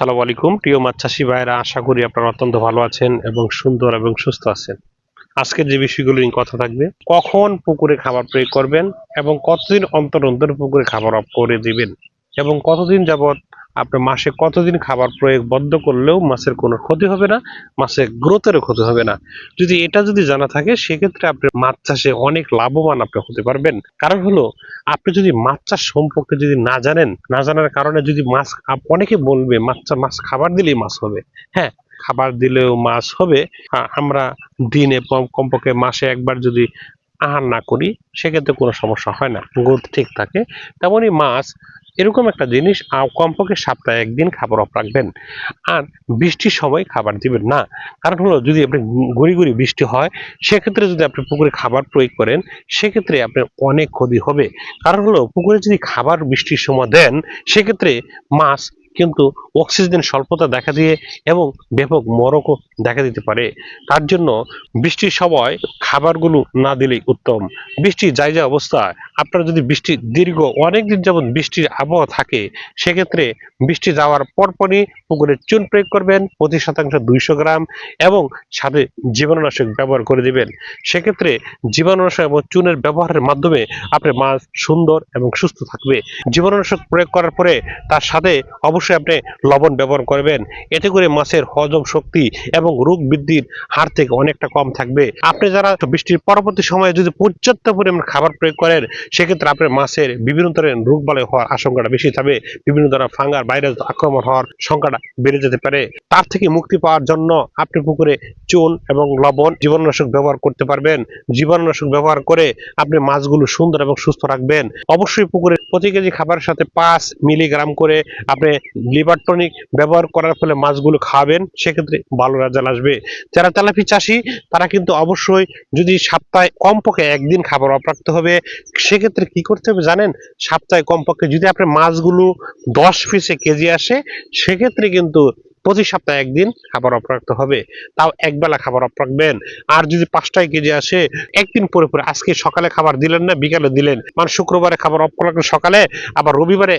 আসসালামু আলাইকুম। প্রিয় মাছ চাষি ভাইরা আশা করি আপনারা অত্যন্ত ভালো আছেন এবং সুন্দর এবং সুস্থ আছেন। আজকের যে বিষয়গুলো নিয়ে কথা থাকবে, কখন পুকুরে খাবার প্রয়োগ করবেন এবং কতদিন অন্তর অন্তর পুকুরে খাবার অফ করে দিবেন এবং কতদিন যাবত আপনার মাসে কতদিন খাবার প্রয়োগ বন্ধ করলেও মাছের কোনো ক্ষতি হবে না, মাছের গ্রোথেরও ক্ষতি হবে না। যদি এটা যদি জানা থাকে, সেক্ষেত্রে আপনি মাছ চাষে অনেক লাভবান আপনি হতে পারবেন। কারণ হলো, আপনি যদি মাছ চাষ সম্পর্কে যদি না জানেন, না জানার কারণে যদি মাছ অনেকে বলবে, মাছ মাছ খাবার দিলেই মাছ হবে। হ্যাঁ খাবার দিলেও মাছ হবে। আমরা দিনে কমপক্ষে মাসে একবার যদি আহার না করি, সেক্ষেত্রে কোনো সমস্যা হয় না। গ্রোথ ঠিক থাকে। তেমনই মাছ এরকম একটা জিনিস কমপক্ষে সাপ্তাহে একদিন খাবার অফ রাখবেন। আর বৃষ্টির সময় খাবার দিবেন না। কারণ হলো, যদি আপনি গুড়ি গুড়ি বৃষ্টি হয়, সেক্ষেত্রে যদি আপনি পুকুরে খাবার প্রয়োগ করেন, সেক্ষেত্রে আপনার অনেক ক্ষতি হবে। কারণ হলো, পুকুরে যদি খাবার বৃষ্টির সময় দেন, সেক্ষেত্রে মাছ কিন্তু অক্সিজেন স্বল্পতা দেখা দিয়ে এবং ব্যাপক মরকও দেখা দিতে পারে। তার জন্য বৃষ্টির সময় খাবারগুলো না দিলেই উত্তম। বৃষ্টি যাই যা অবস্থা। আপনার যদি বৃষ্টি দীর্ঘ অনেক দিন যেমন বৃষ্টির আবহাওয়া থাকে, সেক্ষেত্রে বৃষ্টি যাওয়ার পরপরই পুকুরে চুন প্রয়োগ করবেন প্রতি শতাংশ দুইশো গ্রাম এবং সাথে জীবাণুনাশক ব্যবহার করে দিবেন। সেক্ষেত্রে জীবাণুনাশক এবং চুনের ব্যবহারের মাধ্যমে আপনার মাছ সুন্দর এবং সুস্থ থাকবে। জীবাণুনাশক প্রয়োগ করার পরে তার সাথে অবশ্যই আপনি লবণ ব্যবহার করবেন। এতে করে মাছের হজম শক্তি এবং রোগ বৃদ্ধির হার থেকে অনেকটা কম থাকবে। আপনি যারা বৃষ্টির পরবর্তী সময়ে যদি পর্যাপ্ত পরিমাণ খাবার প্রয়োগ করেন, সেক্ষেত্রে আপনার মাছের বিভিন্ন ধরনের রোগ বালাই হওয়ার আশঙ্কাটা বেশি থাকবে। বিভিন্ন ধরনের ফাঙ্গার, ভাইরাস আক্রমণ হওয়ার সংখ্যাটা বেড়ে যেতে পারে। তার থেকে মুক্তি পাওয়ার জন্য আপনি পুকুরে চুন এবং লবণ জীবাণুনাশক ব্যবহার করতে পারবেন। জীবাণুনাশক ব্যবহার করে আপনি মাছগুলো সুন্দর এবং সুস্থ রাখবেন। অবশ্যই পুকুরে প্রতি কেজি খাবারের সাথে পাঁচ মিলিগ্রাম করে আপনি লিভার টনিক ব্যবহার করার ফলে মাছগুলো খাবেন, সেক্ষেত্রে ভালো রেজাল্ট আসবে। যারা তেলাপি চাষি, তারা কিন্তু অবশ্যই যদি সপ্তাহে কমপক্ষে একদিন খাবার অপ্রাপ্ত হবে, সেক্ষেত্রে কি করতে হবে জানেন? সপ্তাহে কমপক্ষে যদি আপনার মাছগুলো দশ পিসে কেজি আসে, সেক্ষেত্রে কিন্তু প্রতি সপ্তাহে একদিন খাবার অফ রাখতে হবে। তাও একবেলা খাবার অফ রাখবেন। আর যদি পাঁচটায় কেজি আসে, একদিন পরে পরে, আজকে সকালে খাবার দিলেন না, বিকালে দিলেন। মানে শুক্রবারে খাবার অফ করলেন সকালে, আবার রবিবারে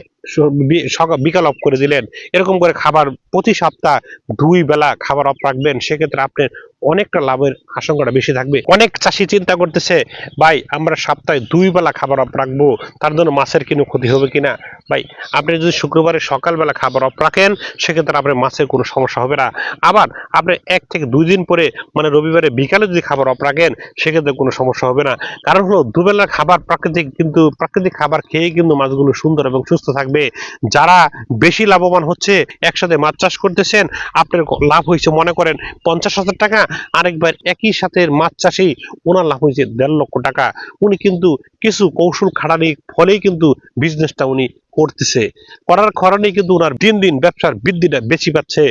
বিকাল অফ করে দিলেন। এরকম করে খাবার প্রতি সপ্তাহ দুই বেলা খাবার অফ রাখবেন। সেক্ষেত্রে আপনার অনেকটা লাভের আশঙ্কাটা বেশি থাকবে। অনেক চাষি চিন্তা করতেছে, ভাই, আমরা সপ্তাহে দুই বেলা খাবার অফ রাখব, তার জন্য মাছের কোনো ক্ষতি হবে কিনা? ভাই, আপনি যদি শুক্রবারে সকালবেলা খাবার অফ রাখেন, সেক্ষেত্রে আপনার মাছের কোনো সমস্যা হবে না। আবার আপনি এক থেকে দুই দিন পরে মানে রবিবারে বিকালে যদি খাবার অফ রাখেন, সেক্ষেত্রে কোনো সমস্যা হবে না। কারণ হলো, দুবেলার খাবার প্রাকৃতিক কিন্তু, প্রাকৃতিক খাবার খেয়ে কিন্তু মাছগুলো সুন্দর এবং সুস্থ থাকবে। যারা বেশি লাভবান হচ্ছে, একসাথে মাছ চাষ করতেছেন, আপনার লাভ হয়েছে, মনে করেন, পঞ্চাশ হাজার টাকা আরেকবার একই সাথে মাছ চাষেই ওনার লাভ হয়েছে দেড় লক্ষ টাকা, উনি কিন্তু কিছু কৌশল খাটানির ফলেই কিন্তু বিজনেসটা উনি করতেছে। করার কারণে কিন্তু ওনার দিন দিন ব্যবসার বৃদ্ধিটা বেশি পাচ্ছে।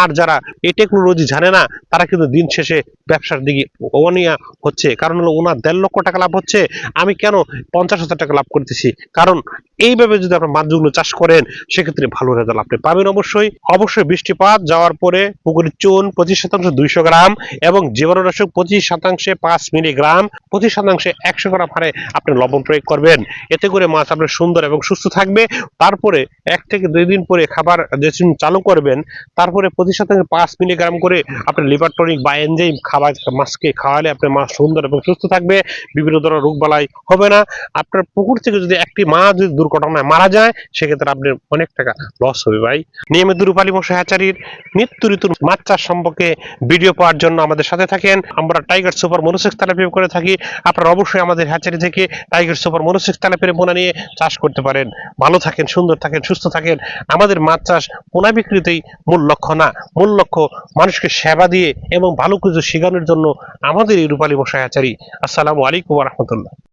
আর যারা এই টেকনোলজি জানে না, তারা কিন্তু দিন শেষে ব্যবসার দিকে অনিয়া হচ্ছে। কারণ হলো, ওনার দেড় লক্ষ টাকা লাভ হচ্ছে, আমি কেন পঞ্চাশ হাজার টাকা লাভ করতেছি? কারণ এইভাবে যদি আপনার মাছগুলো চাষ করেন, সেক্ষেত্রে ভালো রেজাল্ট আপনি পাবেন অবশ্যই। অবশ্যই বৃষ্টিপাত যাওয়ার পরে পুকুরের চুন পঁচিশ শতাংশ দুইশো গ্রাম এবং জীবাণুনাশক পঁচিশ শতাংশে পাঁচ মিলিগ্রাম, পঁচিশ শতাংশে একশো গ্রাম হারে আপনি লবণ প্রয়োগ করবেন। এতে করে মাছ আপনার সুন্দর এবং সুস্থ থাকবে। তারপরে এক থেকে দুই দিন পরে খাবার যে চালু করবেন, তারপরে পঁচিশ শতাংশে পাঁচ মিলিগ্রাম করে আপনি লিভার টনিক বা এনজাইম খাবার, মাছকে খাওয়ালে আপনার মাছ সুন্দর এবং সুস্থ থাকবে। বিভিন্ন ধরনের রোগবালাই হবে না। আপনার পুকুর থেকে যদি একটি মাছ যদি দুর্ঘটনায় মারা যায়, সেক্ষেত্রে আপনার অনেক টাকা লস হবে ভাই। নিয়মিত রূপালী মশা হ্যাচারির নিত্য ঋতুর মাছ চাষ সম্পর্কে ভিডিও পাওয়ার জন্য আমাদের সাথে থাকেন। আমরা টাইগার সুপার মনোসেক্স তেলাপি করে থাকি। আপনারা অবশ্যই আমাদের হ্যাচারি থেকে টাইগার সুপার মনোসেক্স তেলাপির পোনা নিয়ে চাষ করতে পারেন। ভালো থাকেন, সুন্দর থাকেন, সুস্থ থাকেন। আমাদের মাছ চাষ পোনা বিক্রিতেই মূল লক্ষ্য না। মূল লক্ষ্য মানুষকে সেবা দিয়ে এবং ভালো কিছু শেখানোর জন্য আমাদের এই রূপালী মশা হ্যাচারি আসসালামু আলাইকুম রহমতুল্লাহ।